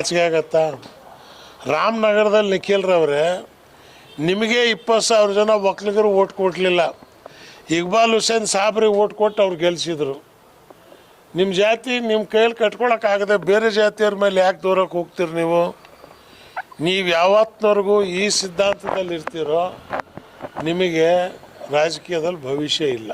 ನಾಚಿಕೆ ಆಗತ್ತಾ? ರಾಮನಗರದಲ್ಲಿ ನಿಖಿಲ್ರವ್ರೆ ನಿಮಗೆ ಇಪ್ಪತ್ತು ಸಾವಿರ ಜನ ಒಕ್ಕಲಿಗರು ಓಟ್ ಕೊಡಲಿಲ್ಲ. ಇಕ್ಬಾಲ್ ಹುಸೇನ್ ಸಾಬ್ರಿಗೆ ಓಟ್ ಕೊಟ್ಟು ಅವ್ರು ಗೆಲ್ಸಿದ್ರು. ನಿಮ್ಮ ಜಾತಿ ನಿಮ್ಮ ಕೈಯಲ್ಲಿ ಕಟ್ಕೊಳಕ್ಕಾಗದೆ ಬೇರೆ ಜಾತಿಯವ್ರ ಮೇಲೆ ಯಾಕೆ ದೂರಕ್ಕೆ ಹೋಗ್ತೀರಿ ನೀವು? ನೀವು ಯಾವತ್ತಿನವರೆಗೂ ಈ ಸಿದ್ಧಾಂತದಲ್ಲಿ ಇರ್ತೀರೋ, ನಿಮಗೆ ರಾಜಕೀಯದಲ್ಲಿ ಭವಿಷ್ಯ ಇಲ್ಲ.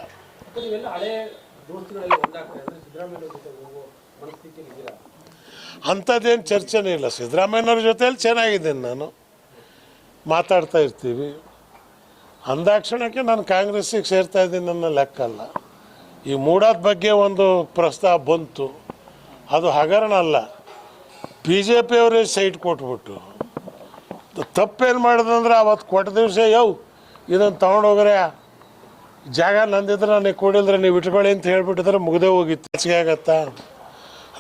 ಅಂಥದ್ದೇನು ಚರ್ಚೆನೇ ಇಲ್ಲ. ಸಿದ್ದರಾಮಯ್ಯನವ್ರ ಜೊತೆಯಲ್ಲಿ ಚೆನ್ನಾಗಿದ್ದೇನೆ ನಾನು. ಮಾತಾಡ್ತಾ ಇರ್ತೀವಿ. ಅಂದಾಕ್ಷಣಕ್ಕೆ ನಾನು ಕಾಂಗ್ರೆಸ್ಸಿಗೆ ಸೇರ್ತಾ ಇದ್ದೀನಿ ನನ್ನ ಲೆಕ್ಕ ಅಲ್ಲ. ಈ ಮೂಡಾದ ಬಗ್ಗೆ ಒಂದು ಪ್ರಸ್ತಾವ ಬಂತು. ಅದು ಹಗರಣ ಅಲ್ಲ. ಬಿ ಜೆ ಪಿಯವರೇ ಸೈಟ್ ಕೊಟ್ಬಿಟ್ಟು. ತಪ್ಪೇನು ಮಾಡಿದಂದ್ರೆ ಅವತ್ತು ಕೊಟ್ಟ ದಿವಸ ಯವ್ ಇದನ್ನು ತೊಗೊಂಡೋಗ್ರೆ, ಜಾಗ ನಂದಿದ್ರೆ ನನಗೆ ಕೊಡಿಲ್ದ್ರೆ ನೀವು ಇಟ್ಕೊಳ್ಳಿ ಅಂತ ಹೇಳ್ಬಿಟ್ಟಿದ್ರೆ ಮುಗ್ದೇ ಹೋಗಿತ್ತು. ಹೆಚ್ಚಿಗೆ ಆಗತ್ತಾ?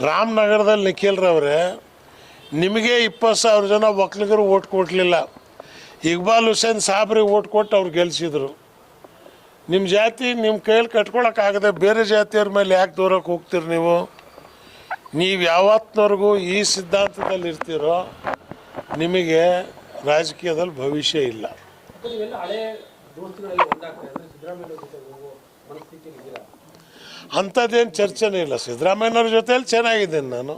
ರಾಮನಗರದಲ್ಲಿ ನಿಖಿಲ್ರವ್ರೆ ನಿಮಗೆ ಇಪ್ಪತ್ತು ಸಾವಿರ ಜನ ಒಕ್ಕಲಿಗರು ಓಟ್ ಕೊಡಲಿಲ್ಲ. ಇಕ್ಬಾಲ್ ಹುಸೇನ್ ಸಾಬ್ರಿಗೆ ಓಟ್ ಕೊಟ್ಟು ಅವ್ರು ಗೆಲ್ಸಿದ್ರು. ನಿಮ್ಮ ಜಾತಿ ನಿಮ್ಮ ಕೈಯಲ್ಲಿ ಕಟ್ಕೊಳಕ್ಕಾಗದೆ ಬೇರೆ ಜಾತಿಯವ್ರ ಮೇಲೆ ಯಾಕೆ ದೂರಕ್ಕೆ ಹೋಗ್ತೀರಿ ನೀವು? ನೀವು ಯಾವತ್ತಿನವರೆಗೂ ಈ ಸಿದ್ಧಾಂತದಲ್ಲಿ ಇರ್ತೀರೋ, ನಿಮಗೆ ರಾಜಕೀಯದಲ್ಲಿ ಭವಿಷ್ಯ ಇಲ್ಲ. ಹಳೆ ಅಂಥದ್ದೇನು ಚರ್ಚೆನೇ ಇಲ್ಲ. ಸಿದ್ದರಾಮಯ್ಯನವ್ರ ಜೊತೆಲಿ ಚೆನ್ನಾಗಿದ್ದೀನಿ ನಾನು.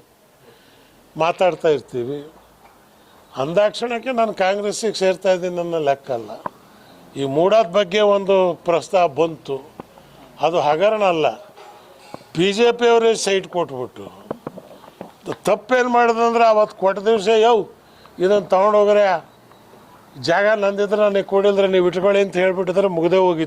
ಮಾತಾಡ್ತಾ ಇರ್ತೀವಿ. ಅಂದಾಕ್ಷಣಕ್ಕೆ ನಾನು ಕಾಂಗ್ರೆಸ್ಸಿಗೆ ಸೇರ್ತಾ ಇದ್ದೀನಿ ನನ್ನ ಲೆಕ್ಕ ಅಲ್ಲ. ಈ ಮೂಡಾದ ಬಗ್ಗೆ ಒಂದು ಪ್ರಸ್ತಾವ ಬಂತು. ಅದು ಹಗರಣ ಅಲ್ಲ. ಬಿ ಜೆ ಪಿಯವರೇ ಸೈಟ್ ಕೊಟ್ಬಿಟ್ಟು ತಪ್ಪೇನು ಮಾಡಿದಂದ್ರೆ ಅವತ್ತು ಕೊಟ್ಟ ದಿವಸ ಯವ್ ಇದನ್ನು ತೊಗೊಂಡೋಗ್ರೆ, ಜಾಗ ನಂದಿದ್ರೆ ನನಗೆ ಕೊಡಿಲ್ದ್ರೆ ನೀವು ಇಟ್ಕೊಳ್ಳಿ ಅಂತ ಹೇಳ್ಬಿಟ್ಟಿದ್ರೆ ಮುಗ್ದೇ ಹೋಗಿತ್ತು.